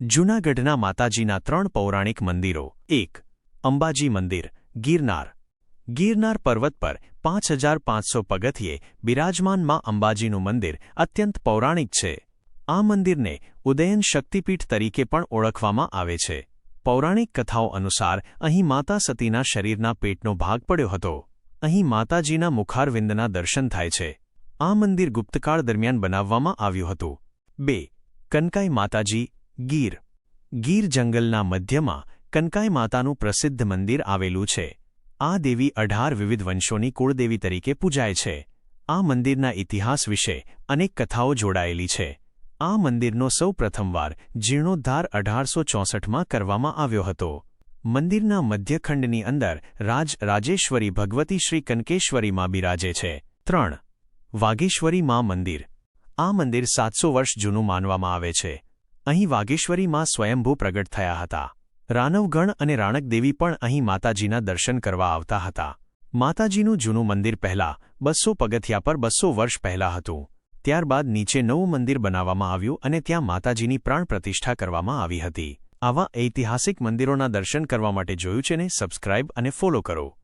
જૂનાગઢના માતાજીના ત્રણ પૌરાણિક મંદિરો. એક, અંબાજી મંદિર, ગિરનાર. ગિરનાર પર્વત પર પાંચ હજાર પાંચસો પગથિયે બિરાજમાનમાં અંબાજીનું મંદિર અત્યંત પૌરાણિક છે. આ મંદિરને ઉદયન શક્તિપીઠ તરીકે પણ ઓળખવામાં આવે છે. પૌરાણિક કથાઓ અનુસાર અહીં માતા સતીના શરીરના પેટનો ભાગ પડ્યો હતો. અહીં માતાજીના મુખારવિંદના દર્શન થાય છે. આ મંદિર ગુપ્તકાળ દરમિયાન બનાવવામાં આવ્યું હતું. બે, કનકાઈ માતાજી ગીર. ગીર જંગલના મધ્યમાં કનકાઈ માતાનું પ્રસિદ્ધ મંદિર આવેલું છે. આ દેવી અઢાર વિવિધ વંશોની કુળદેવી તરીકે પૂજાય છે. આ મંદિરના ઇતિહાસ વિશે અનેક કથાઓ જોડાયેલી છે. આ મંદિરનો સૌ પ્રથમવાર જીર્ણોદ્ધાર અઢારસો ચોસઠમાં કરવામાં આવ્યો હતો. મંદિરના મધ્યખંડની અંદર રાજ રાજેશ્વરી ભગવતી શ્રી કનકેશ્વરીમાં બિરાજે છે. ત્રણ. વાગેશ્વરી મા મંદિર. આ મંદિર સાતસો વર્ષ જૂનું માનવામાં આવે છે. અહીં વાગેશ્વરી માં સ્વયંભૂ પ્રગટ થયા હતા. રાનવગણ અને રાણકદેવી પણ અહીં માતાજીના દર્શન કરવા આવતા હતા. માતાજીનું જૂનું મંદિર પહેલા બસો પગથિયા પર બસો વર્ષ પહેલા હતું. ત્યારબાદ નીચે નવું મંદિર બનાવવામાં આવ્યું અને ત્યાં માતાજીની પ્રાણ પ્રતિષ્ઠા કરવામાં આવી હતી. આવા ઐતિહાસિક મંદિરોના દર્શન કરવા માટે જોયું છે ને સબસ્ક્રાઇબ અને ફોલો કરો.